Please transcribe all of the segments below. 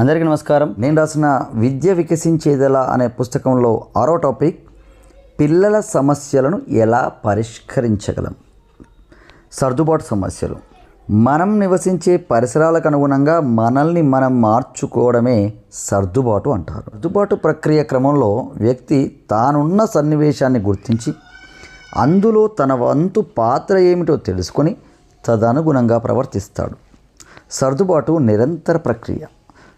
అందరికీ నమస్కారం. నేను రాసిన విద్య వికసించేదెలా అనే పుస్తకంలో ఆరో టాపిక్ పిల్లల సమస్యలను ఎలా పరిష్కరించగలం? సర్దుబాటు సమస్యలు. మనం నివసించే పరిసరాలకు అనుగుణంగా మనల్ని మనం మార్చుకోవడమే సర్దుబాటు అంటారు. సర్దుబాటు ప్రక్రియ క్రమంలో వ్యక్తి తానున్న సన్నివేశాన్ని గుర్తించి అందులో తన వంతు పాత్ర ఏమిటో తెలుసుకొని తదనుగుణంగా ప్రవర్తిస్తాడు. సర్దుబాటు నిరంతర ప్రక్రియ.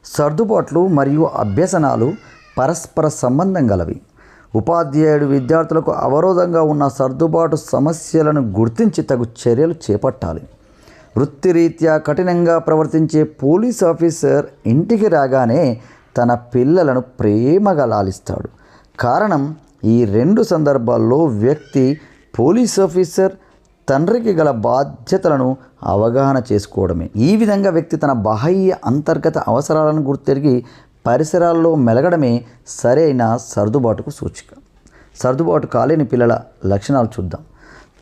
సర్దుబాట్లు మరియు అభ్యసనాలు పరస్పర సంబంధం గలవి. ఉపాధ్యాయుడు విద్యార్థులకు అవరోధంగా ఉన్న సర్దుబాటు సమస్యలను గుర్తించి తగు చర్యలు చేపట్టాలి. వృత్తిరీత్యా కఠినంగా ప్రవర్తించే పోలీస్ ఆఫీసర్ ఇంటికి రాగానే తన పిల్లలను ప్రేమగా లాలిస్తాడు. కారణం ఈ రెండు సందర్భాల్లో వ్యక్తి పోలీస్ ఆఫీసర్ తండ్రికి గల బాధ్యతలను అవగాహన చేసుకోవడమే. ఈ విధంగా వ్యక్తి తన బాహ్య అంతర్గత అవసరాలను గుర్తెరిగి పరిసరాల్లో మెలగడమే సరైన సర్దుబాటుకు సూచిక. సర్దుబాటు కాలేని పిల్లల లక్షణాలు చూద్దాం.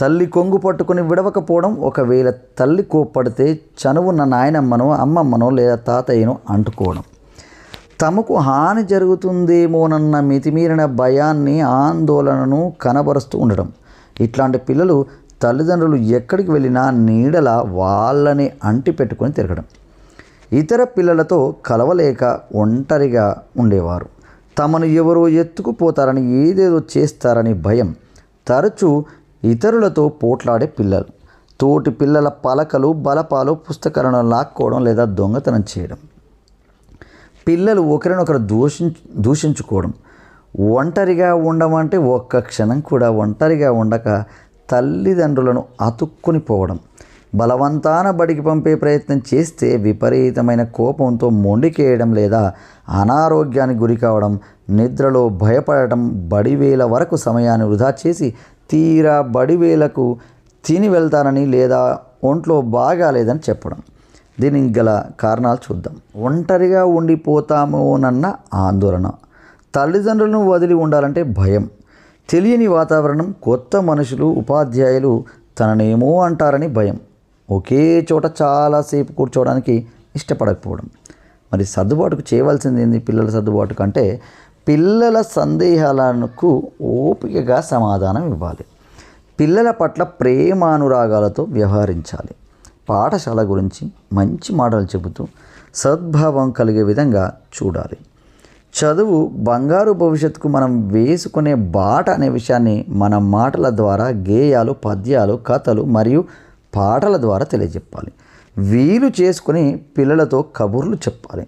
తల్లి కొంగు పట్టుకుని విడవకపోవడం ఒకవేళ తల్లి కోప్పడితే చనువున్న నాయనమ్మనో అమ్మమ్మనో లేదా తాతయ్యను అంటుకోవడం. తమకు హాని జరుగుతుందేమోనన్న మితిమీరిన భయాన్ని ఆందోళనను కనబరుస్తూ ఉండడం. ఇట్లాంటి పిల్లలు తల్లిదండ్రులు ఎక్కడికి వెళ్ళినా నీడల వాళ్ళని అంటి పెట్టుకొని తిరగడం. ఇతర పిల్లలతో కలవలేక ఒంటరిగా ఉండేవారు. తమను ఎవరో ఎత్తుకుపోతారని ఏదేదో చేస్తారని భయం. తరచూ ఇతరులతో పోట్లాడే పిల్లలు. తోటి పిల్లల పలకలు బలపాలు పుస్తకాలను లాక్కోవడం లేదా దొంగతనం చేయడం. పిల్లలు ఒకరినొకరు దూషి దూషించుకోవడం. ఒంటరిగా ఉండమంటే ఒక్క క్షణం కూడా ఒంటరిగా ఉండక తల్లిదండ్రులను అతుక్కుని పోవడం. బలవంతాన బడికి పంపే ప్రయత్నం చేస్తే విపరీతమైన కోపంతో మొండికేయడం లేదా అనారోగ్యానికి గురి కావడం నిద్రలో భయపడటం బడివేల వరకు సమయాన్ని వృధా చేసి తీరా బడివేలకు తిని వెళ్తానని లేదా ఒంట్లో బాగాలేదని చెప్పడం. దీనికి గల కారణాలు చూద్దాం. ఒంటరిగా ఉండిపోతామోనన్న ఆందోళన. తల్లిదండ్రులను వదిలి ఉండాలంటే భయం. తెలియని వాతావరణం కొత్త మనుషులు ఉపాధ్యాయులు తననేమో అంటారని భయం. ఒకే చోట చాలాసేపు కూర్చోవడానికి ఇష్టపడకపోవడం. మరి సర్దుబాటుకు చేయవలసింది ఏంది పిల్లల సర్దుబాటు కంటే? పిల్లల సందేహాలకు ఓపికగా సమాధానం ఇవ్వాలి. పిల్లల పట్ల ప్రేమానురాగాలతో వ్యవహరించాలి. పాఠశాల గురించి మంచి మాటలు చెబుతూ సద్భావం కలిగే విధంగా చూడాలి. చదువు బంగారు భవిష్యత్తుకు మనం వేసుకునే బాట అనే విషయాన్ని మన మాటల ద్వారా గేయాలు పద్యాలు కథలు మరియు పాటల ద్వారా తెలియజెప్పాలి. వీలు చేసుకుని పిల్లలతో కబుర్లు చెప్పాలి.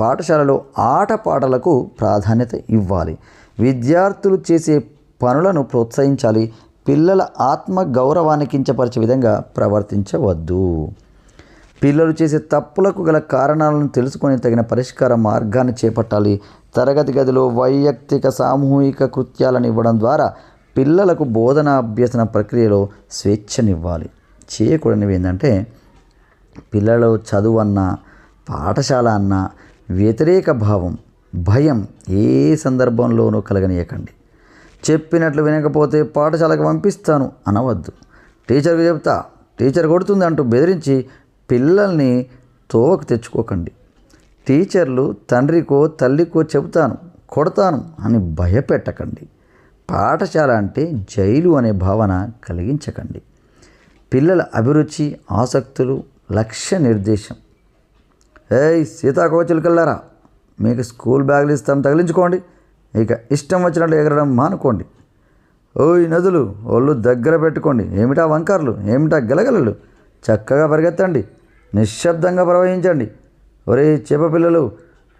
పాఠశాలలో ఆట పాటలకు ప్రాధాన్యత ఇవ్వాలి. విద్యార్థులు చేసే పనులను ప్రోత్సహించాలి. పిల్లల ఆత్మ గౌరవాన్ని కించపరిచే విధంగా ప్రవర్తించవద్దు. పిల్లలు చేసే తప్పులకు గల కారణాలను తెలుసుకొని తగిన పరిష్కార మార్గాన్ని చేపట్టాలి. తరగతి గదిలో వైయక్తిక సామూహిక కృత్యాలను ఇవ్వడం ద్వారా పిల్లలకు బోధన అభ్యసన ప్రక్రియలో స్వేచ్ఛనివ్వాలి. చేయకూడనివి ఏంటంటే పిల్లలు చదువు అన్న పాఠశాల అన్న వ్యతిరేక భావం భయం ఏ సందర్భంలోనూ కలగనీయకండి. చెప్పినట్లు వినకపోతే పాఠశాలకు పంపిస్తాను అనవద్దు. టీచర్కి చెప్తా టీచర్ కొడుతుంది అంటూ బెదిరించి పిల్లల్ని తోవకు తెచ్చుకోకండి. టీచర్లు తండ్రికో తల్లికో చెబుతాను కొడతాను అని భయపెట్టకండి. పాఠశాల అంటే జైలు అనే భావన కలిగించకండి. పిల్లల అభిరుచి ఆసక్తులు లక్ష్య నిర్దేశం. ఏయ్ సీతాకోచిలకల్లారా మీకు స్కూల్ బ్యాగులు ఇస్తాం తగిలించుకోండి. ఇక ఇష్టం వచ్చినట్లు ఎగరడం మానుకోండి. ఓయ్ నదులు ఒళ్ళు దగ్గర పెట్టుకోండి. ఏమిటా వంకర్లు? ఏమిటా గలగలలు? చక్కగా పరిగెత్తండి. నిశ్శబ్దంగా ప్రవహించండి. ఒరే చేప పిల్లలు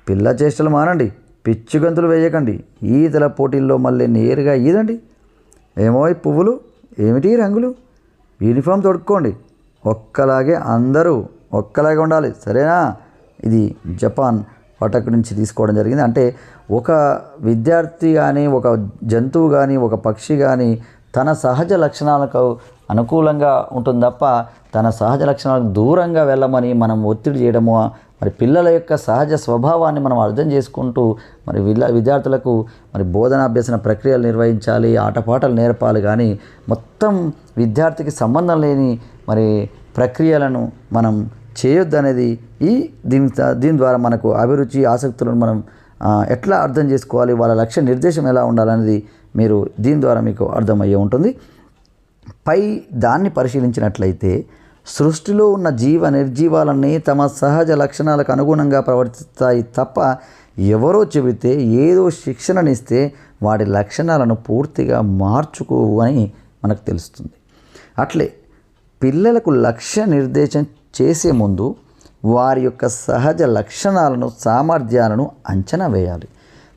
పిల్ల చేష్టలు మానండి. పిచ్చి గంతులు వేయకండి. ఈతల పోటీల్లో మళ్ళీ నేరుగా ఈదండి. ఏమో ఈ పువ్వులు ఏమిటి రంగులు? యూనిఫామ్ తొడుక్కోండి. ఒక్కలాగే అందరూ ఒక్కలాగే ఉండాలి. సరేనా? ఇది జపాన్ పటక్ నుంచి తీసుకోవడం జరిగింది. అంటే ఒక విద్యార్థి కానీ ఒక జంతువు కానీ ఒక పక్షి కానీ తన సహజ లక్షణాలకు అనుకూలంగా ఉంటుంది తప్ప తన సహజ లక్షణాలకు దూరంగా వెళ్ళమని మనం ఒత్తిడి చేయడము మరి పిల్లల యొక్క సహజ స్వభావాన్ని మనం అర్థం చేసుకుంటూ మరి విద్యా విద్యార్థులకు మరి బోధనాభ్యసన ప్రక్రియలు నిర్వహించాలి ఆటపాటలు నేర్పాలి కానీ మొత్తం విద్యార్థికి సంబంధం లేని మరి ప్రక్రియలను మనం చేయొద్దు అనేది ఈ దీని దీని ద్వారా మనకు అభిరుచి ఆసక్తులను మనం ఎట్లా అర్థం చేసుకోవాలి వాళ్ళ లక్ష్య నిర్దేశం ఎలా ఉండాలనేది మీరు దీని ద్వారా మీకు అర్థమయ్యే ఉంటుంది. పై దాన్ని పరిశీలించినట్లయితే సృష్టిలో ఉన్న జీవ నిర్జీవాలన్నీ తమ సహజ లక్షణాలకు అనుగుణంగా ప్రవర్తిస్తాయి తప్ప ఎవరో చెబితే ఏదో శిక్షణనిస్తే వాటి లక్షణాలను పూర్తిగా మార్చుకోవు అని మనకు తెలుస్తుంది. అట్లే పిల్లలకు లక్ష్య నిర్దేశం చేసే ముందు వారి యొక్క సహజ లక్షణాలను సామర్థ్యాలను అంచనా వేయాలి.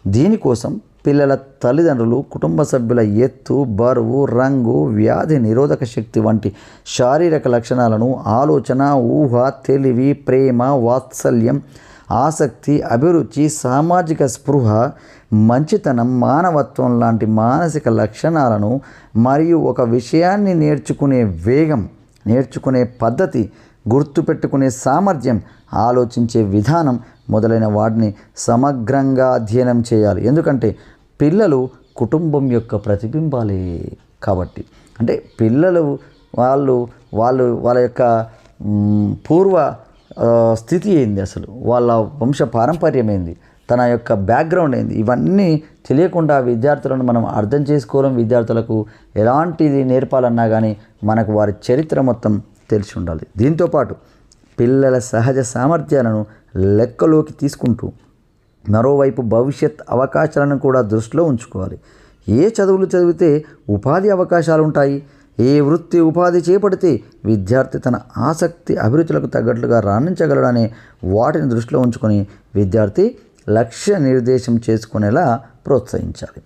దీనికోసం పిల్లల తల్లిదండ్రులు కుటుంబ సభ్యుల ఎత్తు బరువు రంగు వ్యాధి నిరోధక శక్తి వంటి శారీరక లక్షణాలను ఆలోచన ఊహ తెలివి ప్రేమ వాత్సల్యం ఆసక్తి అభిరుచి సామాజిక స్పృహ మంచితనం మానవత్వం లాంటి మానసిక లక్షణాలను మరియు ఒక విషయాన్ని నేర్చుకునే వేగం నేర్చుకునే పద్ధతి గుర్తుపెట్టుకునే సామర్థ్యం ఆలోచించే విధానం మొదలైన వాటిని సమగ్రంగా అధ్యయనం చేయాలి. ఎందుకంటే పిల్లలు కుటుంబం యొక్క ప్రతిబింబాలే కాబట్టి. అంటే పిల్లలు వాళ్ళు వాళ్ళు వాళ్ళ యొక్క పూర్వ స్థితి ఏంది అసలు? వాళ్ళ వంశ పారంపర్యం ఏంది? తన యొక్క బ్యాక్గ్రౌండ్ ఏంది? ఇవన్నీ తెలియకుండా విద్యార్థులను మనం అర్థం చేసుకోవడం విద్యార్థులకు ఎలాంటిది నేర్పాలన్నా కానీ మనకు వారి చరిత్ర మొత్తం తెలిసి ఉండాలి. దీంతోపాటు పిల్లల సహజ సామర్థ్యాలను లెక్కలోకి తీసుకుంటూ మరోవైపు భవిష్యత్ అవకాశాలను కూడా దృష్టిలో ఉంచుకోవాలి. ఏ చదువులు చదివితే ఉపాధి అవకాశాలు ఉంటాయి ఏ వృత్తి ఉపాధి చేపడితే విద్యార్థి తన ఆసక్తి అభిరుచులకు తగ్గట్లుగా రాణించగలడనే వాటిని దృష్టిలో ఉంచుకొని విద్యార్థి లక్ష్య నిర్దేశం చేసుకునేలా ప్రోత్సహించాలి.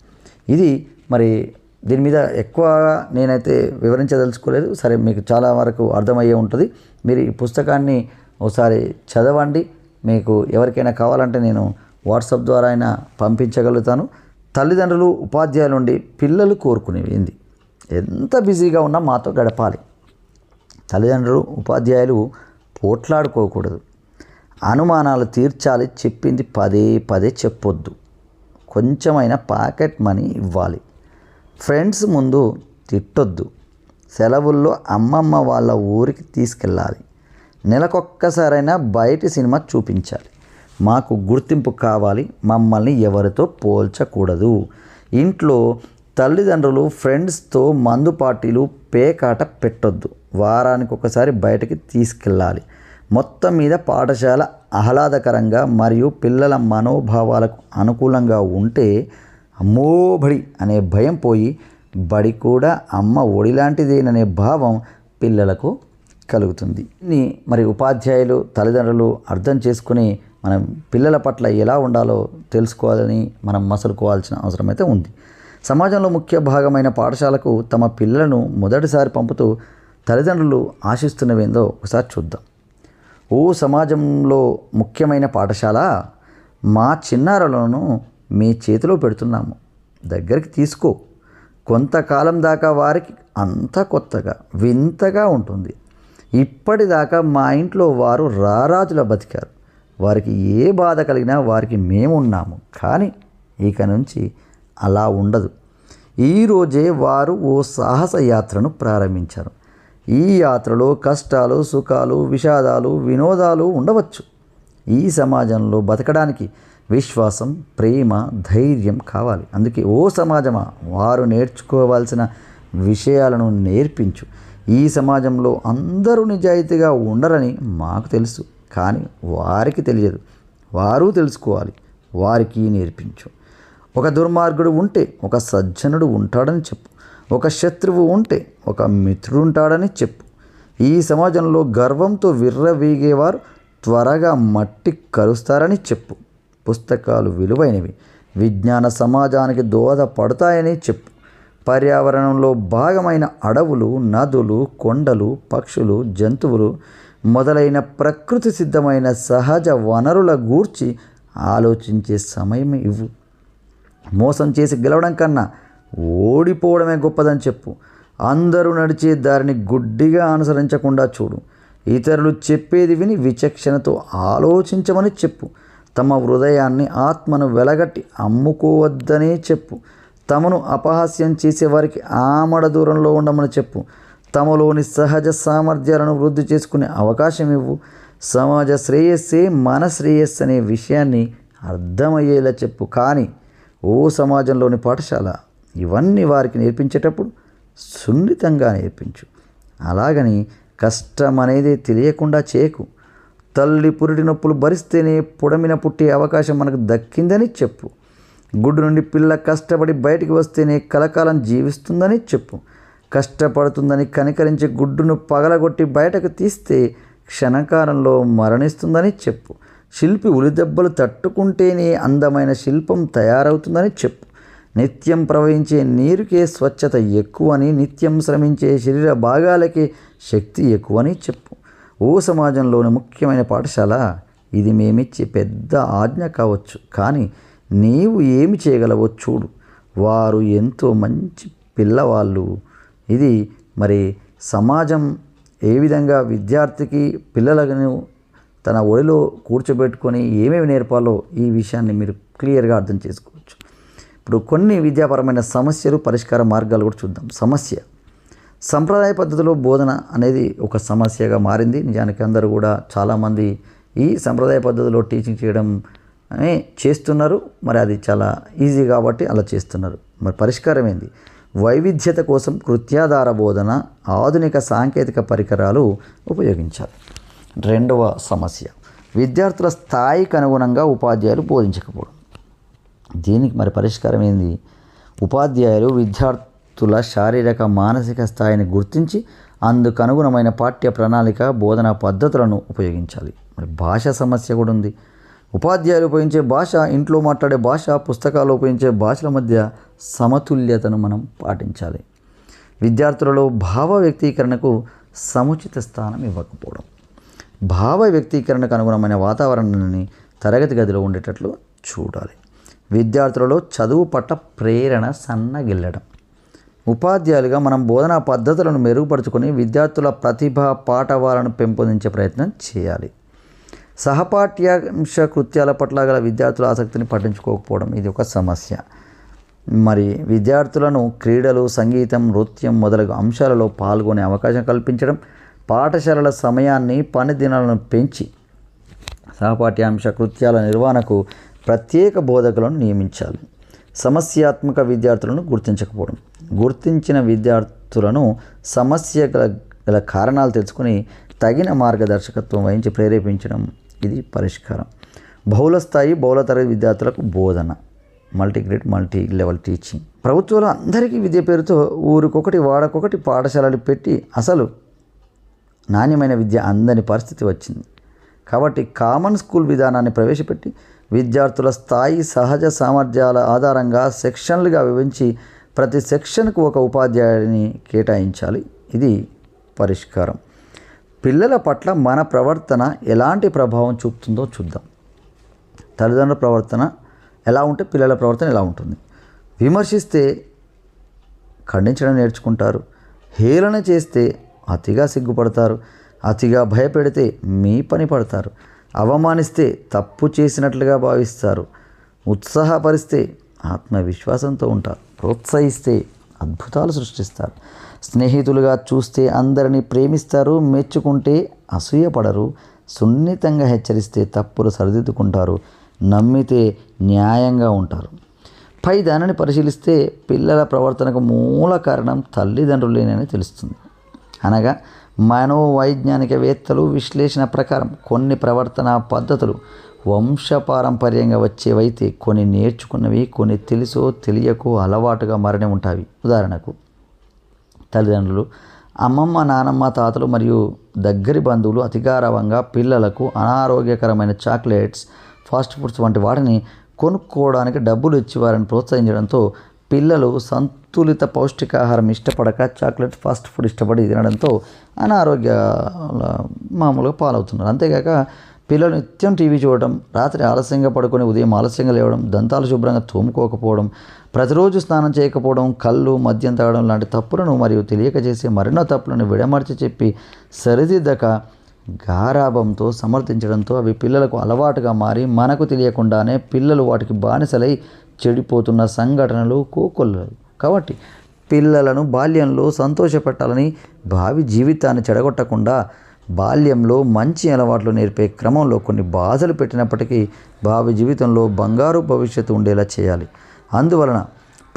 ఇది మరి దీని మీద ఎక్కువ నేనైతే వివరించదలుచుకోలేదు. సరే మీకు చాలా వరకు అర్థమయ్యే ఉంటుంది. మీరు ఈ పుస్తకాన్ని ఒకసారి చదవండి. మీకు ఎవరికైనా కావాలంటే నేను వాట్సాప్ ద్వారా అయినా పంపించగలుగుతాను. తల్లిదండ్రులు ఉపాధ్యాయుల నుండి పిల్లలు కోరుకునేవి ఏంది? ఎంత బిజీగా ఉన్నా మాతో గడపాలి. తల్లిదండ్రులు ఉపాధ్యాయులు పోట్లాడుకోకూడదు. అనుమానాలు తీర్చాలి చెప్పింది పదే పదే చెప్పొద్దు. కొంచెమైనా పాకెట్ మనీ ఇవ్వాలి. ఫ్రెండ్స్ ముందు తిట్టొద్దు. సెలవుల్లో అమ్మమ్మ వాళ్ళ ఊరికి తీసుకెళ్ళాలి. నెలకొక్కసారైనా బయటి సినిమా చూపించాలి. మాకు గుర్తింపు కావాలి మమ్మల్ని ఎవరితో పోల్చకూడదు. ఇంట్లో తల్లిదండ్రులు ఫ్రెండ్స్తో మందు పార్టీలు పేకాట పెట్టొద్దు. వారానికి ఒకసారి బయటకి తీసుకెళ్ళాలి. మొత్తం మీద పాఠశాల ఆహ్లాదకరంగా మరియు పిల్లల మనోభావాలకు అనుకూలంగా ఉంటే అమ్మో బడి అనే భయం పోయి బడి కూడా అమ్మ ఒడి లాంటిదేననే భావం పిల్లలకు కలుగుతుంది. మరి ఉపాధ్యాయులు తల్లిదండ్రులు అర్థం చేసుకుని మనం పిల్లల పట్ల ఎలా ఉండాలో తెలుసుకోవాలని మనం మసలుకోవాల్సిన అవసరం అయితే ఉంది. సమాజంలో ముఖ్య భాగమైన పాఠశాలకు తమ పిల్లలను మొదటిసారి పంపుతూ తల్లిదండ్రులు ఆశిస్తున్నవేందో ఒకసారి చూద్దాం. ఓ సమాజంలో ముఖ్యమైన పాఠశాల మా చిన్నారులను మీ చేతిలో పెడుతున్నాము. దగ్గరికి తీసుకో. కొంతకాలం దాకా వారికి అంత కొత్తగా వింతగా ఉంటుంది. ఇప్పటిదాకా మా ఇంట్లో వారు రారాజుల బతికారు. వారికి ఏ బాధ కలిగినా వారికి మేమున్నాము కానీ ఇక నుంచి అలా ఉండదు. ఈరోజే వారు ఓ సాహస యాత్రను ప్రారంభించారు. ఈ యాత్రలో కష్టాలు సుఖాలు విషాదాలు వినోదాలు ఉండవచ్చు. ఈ సమాజంలో బతకడానికి విశ్వాసం ప్రేమ ధైర్యం కావాలి. అందుకే ఓ సమాజమా వారు నేర్చుకోవాల్సిన విషయాలను నేర్పించు. ఈ సమాజంలో అందరూ నిజాయితీగా ఉండరని మాకు తెలుసు. కానీ వారికి తెలియదు. వారు తెలుసుకోవాలి. వారికి నేర్పించు. ఒక దుర్మార్గుడు ఉంటే ఒక సజ్జనుడు ఉంటాడని చెప్పు. ఒక శత్రువు ఉంటే ఒక మిత్రుడు ఉంటాడని చెప్పు. ఈ సమాజంలో గర్వంతో విర్రవీగేవారు త్వరగా మట్టి కరుస్తారని చెప్పు. పుస్తకాలు విలువైనవి. విజ్ఞాన సమాజానికి దోహదపడతాయని చెప్పు. పర్యావరణంలో భాగమైన అడవులు నదులు కొండలు పక్షులు జంతువులు మొదలైన ప్రకృతి సిద్ధమైన సహజ వనరుల గూర్చి ఆలోచించే సమయం ఇవ్వు. మోసం చేసి గెలవడం కన్నా ఓడిపోవడమే గొప్పదని చెప్పు. అందరూ నడిచే దారిని గుడ్డిగా అనుసరించకుండా చూడు. ఇతరులు చెప్పేది విని విచక్షణతో ఆలోచించమని చెప్పు. తమ హృదయాన్ని ఆత్మను వెలగట్టి అమ్ముకోవద్దనే చెప్పు. తమను అపహాస్యం చేసేవారికి ఆమడ దూరంలో ఉండమని చెప్పు. తమలోని సహజ సామర్థ్యాలను వృద్ధి చేసుకునే అవకాశం ఇవ్వు. సమాజ శ్రేయస్సే మన శ్రేయస్సు అనే విషయాన్ని అర్థమయ్యేలా చెప్పు. కానీ ఓ సమాజంలోని పాఠశాల ఇవన్నీ వారికి నేర్పించేటప్పుడు సున్నితంగా నేర్పించు. అలాగని కష్టం అనేది తెలియకుండా చేయకు తల్లి పురిటి నొప్పులు భరిస్తేనే పుడమిన పుట్టే అవకాశం మనకు దక్కిందని చెప్పు. గుడ్డు నుండి పిల్ల కష్టపడి బయటికి వస్తేనే కలకాలం జీవిస్తుందని చెప్పు. కష్టపడుతుందని కనికరించి గుడ్డును పగలగొట్టి బయటకు తీస్తే క్షణకాలంలో మరణిస్తుందని చెప్పు. శిల్పి ఉలిదెబ్బలు తట్టుకుంటేనే అందమైన శిల్పం తయారవుతుందని చెప్పు. నిత్యం ప్రవహించే నీరుకే స్వచ్ఛత ఎక్కువని నిత్యం శ్రమించే శరీర భాగాలకే శక్తి ఎక్కువని చెప్పు. ఓ సమాజంలోని ముఖ్యమైన పాఠశాల ఇది మేమిచ్చే పెద్ద ఆజ్ఞ కావచ్చు కానీ నీవు ఏమి చేయగలవో చూడు. వారు ఎంతో మంచి పిల్లవాళ్ళు. ఇది మరి సమాజం ఏ విధంగా విద్యార్థికి పిల్లలను తన ఒడిలో కూర్చోబెట్టుకొని ఏమేమి నేర్పాలో ఈ విషయాన్ని మీరు క్లియర్గా అర్థం చేసుకోవచ్చు. ఇప్పుడు కొన్ని విద్యాపరమైన సమస్యలు పరిష్కార మార్గాలు కూడా చూద్దాం. సమస్య. సంప్రదాయ పద్ధతిలో బోధన అనేది ఒక సమస్యగా మారింది. నిజానికి అందరూ కూడా చాలామంది ఈ సంప్రదాయ పద్ధతిలో టీచింగ్ చేయడం అనే చేస్తున్నారు. మరి అది చాలా ఈజీ కాబట్టి అలా చేస్తున్నారు. మరి పరిష్కారం ఏంది? వైవిధ్యత కోసం కృత్యాధార బోధన ఆధునిక సాంకేతిక పరికరాలు ఉపయోగించాలి. రెండవ సమస్య. విద్యార్థుల స్థాయికి అనుగుణంగా ఉపాధ్యాయులు బోధించకపోవడం. దీనికి మరి పరిష్కారం ఏంది? ఉపాధ్యాయులు విద్యార్థుల శారీరక మానసిక స్థాయిని గుర్తించి అందుకు అనుగుణమైన పాఠ్య ప్రణాళిక బోధనా పద్ధతులను ఉపయోగించాలి. మరి భాష సమస్య కూడా ఉంది. ఉపాధ్యాయులు ఉపయోగించే భాష ఇంట్లో మాట్లాడే భాష పుస్తకాలు ఉపయోగించే భాషల మధ్య సమతుల్యతను మనం పాటించాలి. విద్యార్థులలో భావ వ్యక్తీకరణకు సముచిత స్థానం ఇవ్వకపోవడం. భావ వ్యక్తీకరణకు అనుగుణమైన వాతావరణాన్ని తరగతి గదిలో ఉండేటట్లు చూడాలి. విద్యార్థులలో చదువు పట్ల ప్రేరణ సన్నగిల్లడం. ఉపాధ్యాయులుగా మనం బోధనా పద్ధతులను మెరుగుపరుచుకొని విద్యార్థుల ప్రతిభ పాఠవాలను పెంపొందించే ప్రయత్నం చేయాలి. సహపాఠ్యాంశ కృత్యాల పట్ల గల విద్యార్థుల ఆసక్తిని పట్టించుకోకపోవడం ఇది ఒక సమస్య. మరి విద్యార్థులను క్రీడలు సంగీతం నృత్యం మొదలగు అంశాలలో పాల్గొనే అవకాశం కల్పించడం పాఠశాలల సమయాన్ని పని దినాలను పెంచి సహపాఠ్యాంశ కృత్యాల నిర్వహణకు ప్రత్యేక బోధకులను నియమించాలి. సమస్యాత్మక విద్యార్థులను గుర్తించకపోవడం. గుర్తించిన విద్యార్థులను సమస్య గల గల కారణాలు తెలుసుకుని తగిన మార్గదర్శకత్వం వహించి ప్రేరేపించడం ఇది పరిష్కారం. బహుళ స్థాయి బహుళ తరగతి విద్యార్థులకు బోధన. Multigrade multi level teaching. ప్రభుత్వాలు అందరికీ విద్య పేరుతో ఊరికొకటి వాడకొకటి పాఠశాలలు పెట్టి అసలు నాణ్యమైన విద్య అందని పరిస్థితి వచ్చింది. కాబట్టి కామన్ స్కూల్ విధానాన్ని ప్రవేశపెట్టి విద్యార్థుల స్థాయి సహజ సామర్థ్యాల ఆధారంగా సెక్షన్లుగా విభజించి ప్రతి సెక్షన్కు ఒక ఉపాధ్యాయుడిని కేటాయించాలి. ఇది పరిష్కారం. పిల్లల పట్ల మన ప్రవర్తన ఎలాంటి ప్రభావం చూపుతుందో చూద్దాం. తల్లిదండ్రుల ప్రవర్తన ఎలా ఉంటే పిల్లల ప్రవర్తన ఎలా ఉంటుంది. విమర్శిస్తే ఖండించడం నేర్చుకుంటారు. హేళన చేస్తే అతిగా సిగ్గుపడతారు. అతిగా భయపెడితే మీ పని పడతారు. అవమానిస్తే తప్పు చేసినట్లుగా భావిస్తారు. ఉత్సాహపరిస్తే ఆత్మవిశ్వాసంతో ఉంటారు. ప్రోత్సహిస్తే అద్భుతాలు సృష్టిస్తారు. స్నేహితులుగా చూస్తే అందరినీ ప్రేమిస్తారు. మెచ్చుకుంటే అసూయపడరు. సున్నితంగా హెచ్చరిస్తే తప్పులు సరిదిద్దుకుంటారు. నమ్మితే న్యాయంగా ఉంటారు. పై దానిని పరిశీలిస్తే పిల్లల ప్రవర్తనకు మూల కారణం తల్లిదండ్రులేనని తెలుస్తుంది. అనగా మనోవైజ్ఞానికవేత్తలు విశ్లేషణ ప్రకారం కొన్ని ప్రవర్తన పద్ధతులు వంశపారంపర్యంగా వచ్చేవైతే కొన్ని నేర్చుకున్నవి కొన్ని తెలుసో తెలియకో అలవాటుగా మారనే ఉంటాయి. ఉదాహరణకు తల్లిదండ్రులు అమ్మమ్మ నానమ్మ తాతలు మరియు దగ్గరి బంధువులు అతిగారవంగా పిల్లలకు అనారోగ్యకరమైన చాక్లెట్స్ ఫాస్ట్ ఫుడ్స్ వంటి వాటిని కొనుక్కోవడానికి డబ్బులు ఇచ్చి వారిని ప్రోత్సహించడంతో పిల్లలు సంతులిత పౌష్టికాహారం ఇష్టపడక చాక్లెట్ ఫాస్ట్ ఫుడ్ ఇష్టపడి తినడంతో అనారోగ్య మామూలుగా పాలవుతున్నారు. అంతేకాక పిల్లలు నిత్యం టీవీ చూడటం రాత్రి ఆలస్యంగా పడుకొని ఉదయం ఆలస్యంగా లేవడం దంతాలు శుభ్రంగా తోముకోకపోవడం ప్రతిరోజు స్నానం చేయకపోవడం కళ్ళు మద్యం తాగడం లాంటి తప్పులను మరియు తెలియక చేసే మరెన్నో తప్పులను విడమర్చి చెప్పి సరిదిద్దక గారాభంతో సమర్థించడంతో అవి పిల్లలకు అలవాటుగా మారి మనకు తెలియకుండానే పిల్లలు వాటికి బానిసలై చెడిపోతున్న సంఘటనలు కోకొల్లలు. కాబట్టి పిల్లలను బాల్యంలో సంతోషపెట్టాలని భావి జీవితాన్ని చెడగొట్టకుండా బాల్యంలో మంచి అలవాట్లు నేర్పే క్రమంలో కొన్ని బాధలు పెట్టినప్పటికీ భావి జీవితంలో బంగారు భవిష్యత్తు ఉండేలా చేయాలి. అందువలన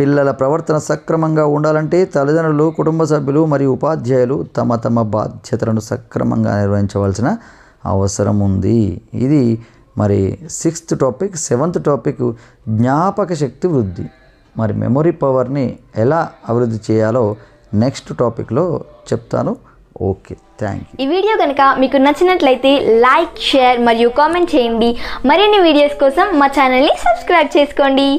పిల్లల ప్రవర్తన సక్రమంగా ఉండాలంటే తల్లిదండ్రులు కుటుంబ సభ్యులు మరియు ఉపాధ్యాయులు తమ తమ బాధ్యతలను సక్రమంగా నిర్వహించవలసిన అవసరం ఉంది. ఇది మరి సిక్స్త్ టాపిక్ సెవెంత్ టాపిక్ జ్ఞాపక శక్తి వృద్ధి. మరి మెమొరీ పవర్ని ఎలా అభివృద్ధి చేయాలో నెక్స్ట్ టాపిక్లో చెప్తాను. Okay thank you. ఈ వీడియో కనుక మీకు నచ్చినట్లయితే లైక్ షేర్ మరియు కామెంట్ చేయండి. మరిన్ని వీడియోస్ కోసం మా ఛానల్ని సబ్స్క్రైబ్ చేసుకోండి.